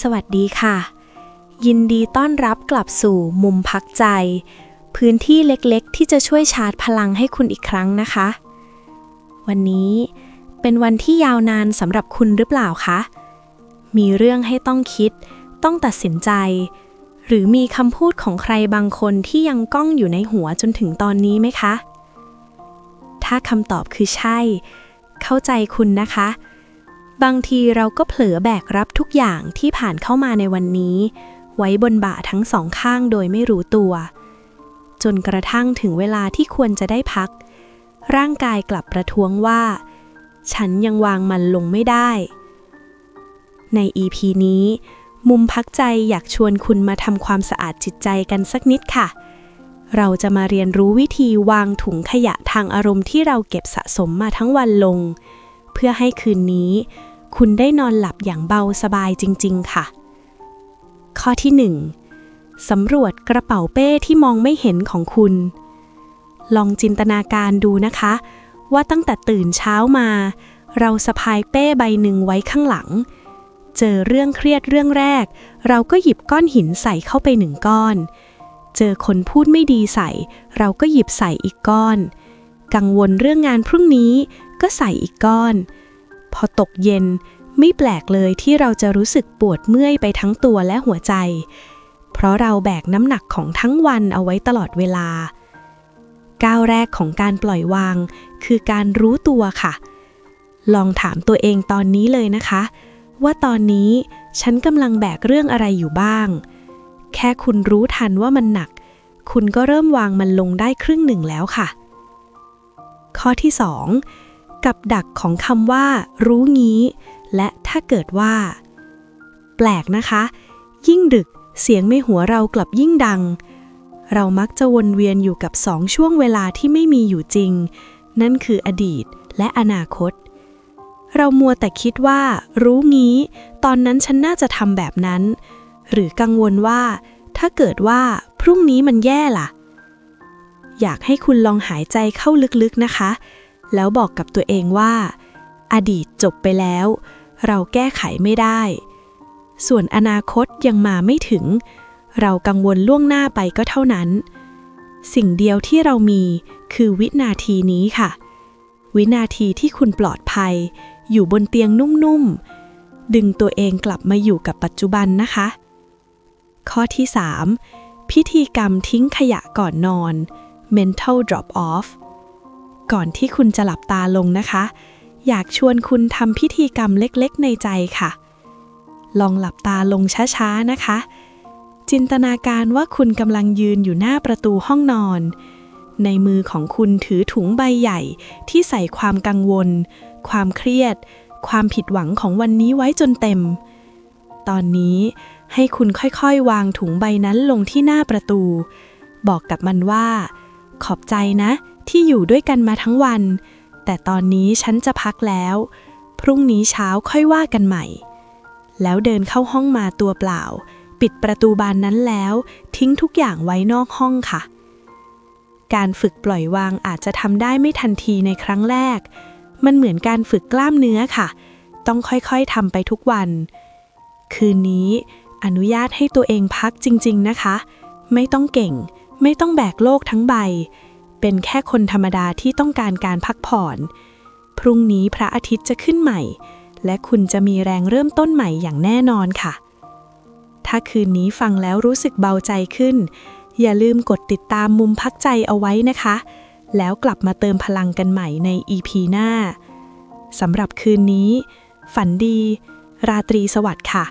สวัสดีค่ะ ยินดีต้อนรับกลับสู่มุมพักใจ พื้นที่เล็กๆ ที่จะช่วยชาร์จพลังให้คุณอีกครั้งนะคะ วันนี้เป็นวันที่ยาวนานสำหรับคุณหรือเปล่าคะ มีเรื่องให้ต้องคิด ต้องตัดสินใจ หรือมีคำพูดของใครบางคนที่ยังก้องอยู่ในหัวจนถึงตอนนี้ไหมคะ ถ้าคำตอบคือใช่ เข้าใจคุณนะคะ บางทีเราก็เผลอแบกรับทุกอย่างที่ผ่านเข้ามาในวันนี้ ไว้บนบ่าทั้งสองข้างโดยไม่รู้ตัว จนกระทั่งถึงเวลาที่ควรจะได้พัก ร่างกายกลับประท้วงว่า ฉันยังวางมันลงไม่ได้ ใน EP นี้ มุมพักใจอยากชวนคุณมาทำความสะอาดจิตใจกันสักนิดค่ะ เราจะมาเรียนรู้วิธีวางถุงขยะทางอารมณ์ที่เราเก็บสะสมมาทั้งวันลง เพื่อให้คืนนี้ คุณได้นอนหลับอย่างเบาสบายจริง ๆ ค่ะ ข้อที่ 1. สำรวจกระเป๋าเป้ที่มองไม่เห็นของคุณ ลองจินตนาการดูนะคะ ว่าตั้งแต่ตื่นเช้ามา เราสะพายเป้ใบหนึ่งไว้ข้างหลัง เจอเรื่องเครียดเรื่องแรก เราก็หยิบก้อนหินใส่เข้าไปหนึ่งก้อน เจอคนพูดไม่ดีใส่ เราก็หยิบใส่อีกก้อน กังวลเรื่องงานพรุ่งนี้ก็ใส่อีกก้อน พอตกเย็นไม่แปลกเลยที่เราจะรู้สึกปวดเมื่อยไปทั้งตัวและหัวใจ เพราะเราแบกน้ำหนักของทั้งวันเอาไว้ตลอดเวลา ก้าวแรกของการปล่อยวาง คือการรู้ตัวค่ะ ลองถามตัวเองตอนนี้เลยนะคะ ว่าตอนนี้ฉันกำลังแบกเรื่องอะไรอยู่บ้าง แค่คุณรู้ทันว่ามันหนัก คุณก็เริ่มวางมันลงได้ครึ่งหนึ่งแล้วค่ะ ข้อที่ 2 กับดักของคำว่า รู้งี้ และถ้าเกิดว่า แปลกนะคะ ยิ่งดึกเสียงในหัวเรากลับยิ่งดัง เรามักจะวนเวียนอยู่กับสองช่วงเวลาที่ไม่มีอยู่จริง นั่นคืออดีตและอนาคต เรามัวแต่คิดว่า รู้งี้ ตอนนั้นฉันน่าจะทำแบบนั้น หรือกังวลว่า ถ้าเกิดว่าพรุ่งนี้มันแย่ล่ะ อยากให้คุณลองหายใจเข้าลึกๆนะคะ แล้วบอกกับตัวเองว่า อดีตจบไปแล้ว เราแก้ไขไม่ได้ ส่วนอนาคตยังมาไม่ถึง เรากังวลล่วงหน้าไปก็เท่านั้น สิ่งเดียวที่เรามีคือวินาทีนี้ค่ะ วินาทีที่คุณปลอดภัย อยู่บนเตียงนุ่มๆ ดึงตัวเองกลับมาอยู่กับปัจจุบันนะคะ ข้อที่ 3 พิธีกรรมทิ้งขยะก่อนนอน mental drop off ก่อนที่คุณจะหลับตาลงนะคะ อยากชวนคุณทำพิธีกรรมเล็กๆ ในใจค่ะ ลองหลับตาลงช้าๆนะคะ จินตนาการว่าคุณกำลังยืนอยู่หน้าประตูห้องนอน ในมือของคุณถือถุงใบใหญ่ที่ใส่ความกังวล ความเครียด ความผิดหวังของวันนี้ไว้จนเต็ม ตอนนี้ให้คุณค่อยๆ วางถุงใบนั้นลงที่หน้าประตู บอกกับมันว่า ขอบใจนะ ที่อยู่ด้วยกันมาทั้งวัน แต่ตอนนี้ฉันจะพักแล้ว พรุ่งนี้เช้าค่อยว่ากันใหม่ แล้วเดินเข้าห้องมาตัวเปล่า ปิดประตูบานนั้นแล้ว ทิ้งทุกอย่างไว้นอกห้องค่ะ การฝึกปล่อยวางอาจจะทำได้ไม่ทันทีในครั้งแรก มันเหมือนการฝึกกล้ามเนื้อค่ะ ต้องค่อยๆทำไปทุกวัน คืนนี้อนุญาตให้ตัวเองพักจริง ๆ นะคะ ไม่ต้องเก่ง ไม่ต้องแบกโลกทั้งใบ เป็นแค่คนธรรมดาที่ต้องการการพักผ่อน พรุ่งนี้พระอาทิตย์จะขึ้นใหม่ และคุณจะมีแรงเริ่มต้นใหม่อย่างแน่นอนค่ะ ถ้าคืนนี้ฟังแล้วรู้สึกเบาใจขึ้น อย่าลืมกดติดตามมุมพักใจเอาไว้นะคะ แล้วกลับมาเติมพลังกันใหม่ใน EP หน้าสำหรับคืนนี้ ฝันดี ราตรีสวัสดิ์ค่ะ